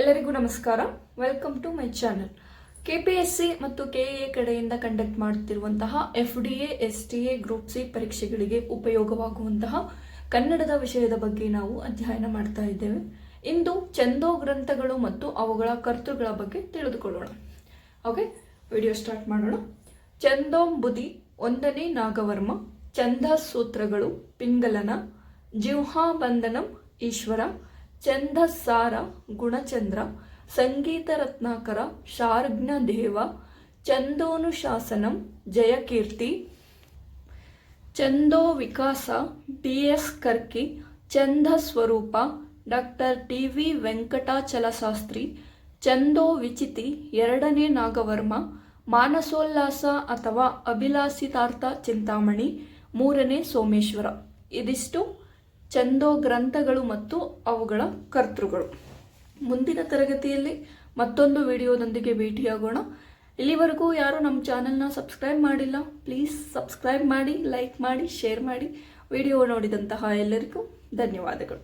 ಎಲ್ಲರಿಗೂ ನಮಸ್ಕಾರ. Welcome to my channel K P S C ಮತ್ತು ಕೆ ಎ ಕಡೆಯಿಂದ conduct ಮಾಡುತ್ತಿರುವಂತಹ F D A S T A group C ಪರೀಕ್ಷೆಗಳಿಗೆ ಉಪಯೋಗವಾಗುವಂತಹ ಕನ್ನಡದ ವಿಷಯದ ಬಗ್ಗೆ ನಾವು ಅಧ್ಯಯನ ಮಾಡ್ತಾ ಇದ್ದೇವೆ. ಇಂದು ಚಂದೋ ಗ್ರಂಥಗಳು ಮತ್ತು ಅವುಗಳ ಕರ್ತೃಗಳ ಬಗ್ಗೆ ತಿಳಿದುಕೊಳ್ಳೋಣ. ಓಕೆ ವಿಡಿಯೋ ಸ್ಟಾರ್ಟ್ ಮಾಡೋಣ. ಚಂದೋಂಬುದಿ, ಒಂದನೇ ನಾಗವರ್ಮ ಚಂದ ಸೂತ್ರಗಳು ಪಿಂಗಲನ ಜಿಹ್ವಾಬಂಧನಂ ಈಶ್ವರ ಛಂದಸ್ಸಾರ, ಗುಣಚಂದ್ರ ಸಂಗೀತ ರತ್ನಾಕರ ಶಾರ್ಜ್ಞ ದೇವ ಚಂದೋನುಶಾಸನಂ ಜಯಕೀರ್ತಿ ಚಂದೋ ವಿಕಾಸ B S Karki Chanda Swaroopa doctor T V Venkatachalashastri Chando Vichiti, ಎರಡನೇ ನಾಗವರ್ಮ, ಮಾನಸೋಲ್ಲಾಸ ಅಥವಾ ಅಭಿಲಾಷಿತಾರ್ಥ ಚಿಂತಾಮಣಿ, ಮೂರನೇ ಸೋಮೇಶ್ವರ. ಇದಿಷ್ಟು ಚಂದೋ ಗ್ರಂಥಗಳು ಮತ್ತು ಅವುಗಳ ಕರ್ತೃಗಳು. ಮುಂದಿನ ತರಗತಿಯಲ್ಲಿ ಮತ್ತೊಂದು ವಿಡಿಯೋದೊಂದಿಗೆ ಭೇಟಿಯಾಗೋಣ. ಇಲ್ಲಿವರೆಗೂ ಯಾರು ನಮ್ಮ ಚಾನೆಲ್ನ ಸಬ್ಸ್ಕ್ರೈಬ್ ಮಾಡಿಲ್ಲ, ಪ್ಲೀಸ್ ಸಬ್ಸ್ಕ್ರೈಬ್ ಮಾಡಿ, ಲೈಕ್ ಮಾಡಿ, ಶೇರ್ ಮಾಡಿ. ವಿಡಿಯೋ ನೋಡಿದಂತಹ ಎಲ್ಲರಿಗೂ ಧನ್ಯವಾದಗಳು.